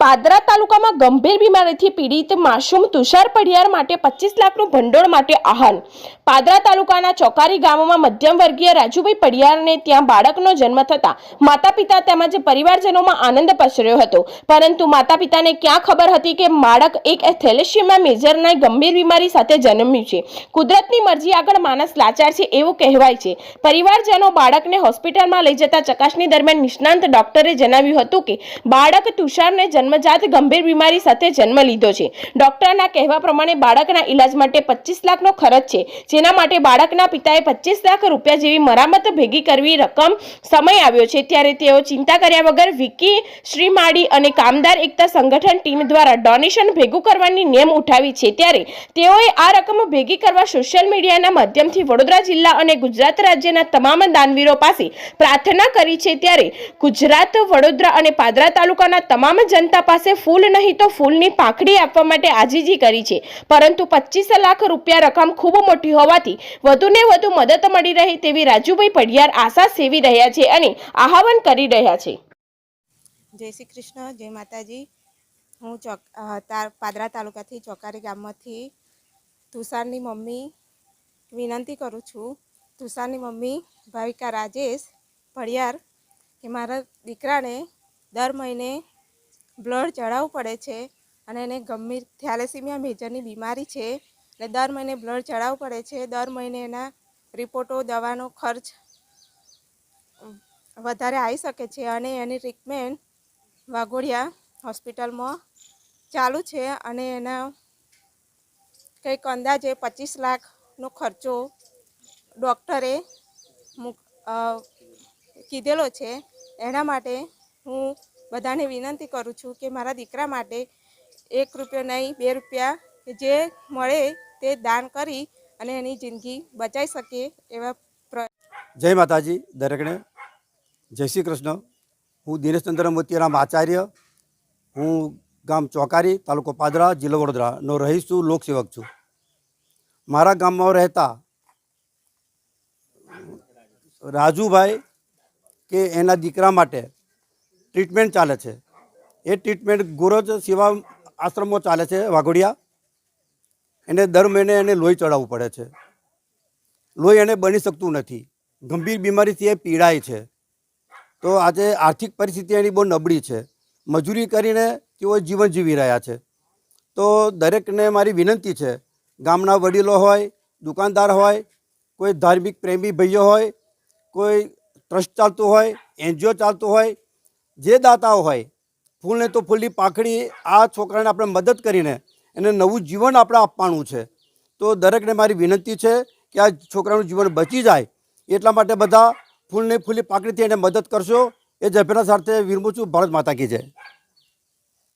પાદરા તાલુકામાં ગંભીર બીમારીથી પીડિત માસૂમ તુષાર પડિયાર માટે પચીસ લાખનું ભંડોળ માટે આહાન પાદરા તાલુકાના ચોકારી ગામમાં મધ્યમ વર્ગીય રાજુભાઈ પડિયારને ત્યાં બાળકનો જન્મ થતાં માતા પિતા તેમજ પરિવારજનોમાં આનંદ પસર્યો હતો. પરંતુ માતા પિતાને ક્યાં ખબર હતી કે બાળક એક થેલેસિયમા મેજરના ગંભીર બીમારી સાથે જન્મ્યું છે? કુદરતની મરજી આગળ માણસ લાચાર છે એવું કહેવાય છે. પરિવારજનો બાળકને હોસ્પિટલમાં લઈ જતા ચકાસણી દરમિયાન નિષ્ણાંત ડોક્ટરે જણાવ્યું હતું કે, બાળક તુષારને જન્મજાત ગંભીર બીમારી સાથે જન્મ લીધો છે. ડોક્ટરના કહેવા પ્રમાણે બાળકના ઈલાજ માટે પચીસ લાખનો ખર્ચ છે. જેના માટે બાળકના પિતાએ પચીસ લાખ રૂપિયા જેવી મરામત ભેગી કરવી રકમ સમય આવ્યો છે. ત્યારે તેઓ ચિંતા કર્યા વગર વિકી શ્રીમાળી અને કામદાર એકતા સંગઠન ટીમ દ્વારા ડોનેશન ભેગું કરવાની નેમ ઉઠાવી છે. ત્યારે તેઓએ આ રકમ ભેગી કરવા સોશિયલ મીડિયાના માધ્યમથી વડોદરા જિલ્લા અને ગુજરાત રાજ્યના તમામ દાનવીરો પાસે પ્રાર્થના કરી છે. ત્યારે ગુજરાત, વડોદરા અને પાદરા તાલુકાના તમામ જનતા પાસે ફૂલ નહીં તો ફૂલની પાંખડી આપવા માટે આજીજી કરી છે. પરંતુ પચીસ લાખ રૂપિયા રકમ ખૂબ મોટી હોવાથી વધુને વધુ મદદ મળી રહે તેવી રાજુભાઈ પડિયાર આશા સેવી રહ્યા છે અને આહવાન કરી રહ્યા છે. જય શ્રી કૃષ્ણ, જય માતાજી. હું ચોક તાર, પાદરા તાલુકાથી ચોકારી ગામમાંથી તુષારની મમ્મી વિનંતી કરું છું. તુષારની મમ્મી ભાવિકા રાજેશ ભળિયાર કે મારા દીકરાને દર મહિને બ્લડ ચડાવવું પડે છે અને એને ગંભીર થેલેસીમિયા મેજરની બીમારી છે અને દર મહિને બ્લડ ચડાવવું પડે છે. દર મહિને એના રિપોર્ટો, દવાનો ખર્ચ વધારે આવી શકે છે અને એની ટ્રીટમેન્ટ વાઘોડિયા હોસ્પિટલમાં ચાલુ છે અને એના કંઈક અંદાજે પચીસ લાખનો ખર્ચો ડૉક્ટરે કીધેલો છે. એના માટે હું બધાને વિનંતી કરું છું કે મારા દીકરા માટે એક રૂપિયો નહીં, બે રૂપિયા જે મળે તે દાન કરી અને એની જિંદગી બચાવી શકીએ એવા જય માતાજી, દરેકને. જય શ્રી કૃષ્ણ. હું દિનેશચંદ્ર મોતીરામ આચાર્ય. હું ગામ ચોકારી, તાલુકો પાદરા, જિલ્લો વડોદરાનો રહીશ છું, લોકસેવક છું. મારા ગામમાં રહેતા રાજુભાઈ કે એના દીકરા માટે ટ્રીટમેન્ટ ચાલે છે. એ ટ્રીટમેન્ટ ગુરજ સેવા આશ્રમો ચાલે છે, વાઘોડિયા. એને દર મહિને એને લોહી ચડાવવું પડે છે. લોહી એને બની શકતું નથી. ગંભીર બીમારીથી એ પીડાય છે. તો આજે આર્થિક પરિસ્થિતિ એની બહુ નબળી છે. મજૂરી કરીને તેઓ જીવન જીવી રહ્યા છે. તો દરેકને મારી વિનંતી છે, ગામના વડીલો હોય, દુકાનદાર હોય, કોઈ ધાર્મિક પ્રેમી ભાઈઓ હોય, કોઈ ટ્રસ્ટ ચાલતું હોય, એનજીઓ ચાલતું હોય જે દાતાઓ હોય, ફૂલને તો ફૂલની પાંખડી આ છોકરાને આપણે મદદ કરીને એને નવું જીવન આપણે આપવાનું છે. તો દરેકને મારી વિનંતી છે કે આ છોકરાનું જીવન બચી જાય, એટલા માટે બધા ફૂલને ફૂલી પાંખડીથી એને મદદ કરશો. એ જભેના સાથે વિરમું છું. ભારત માતા કી જય.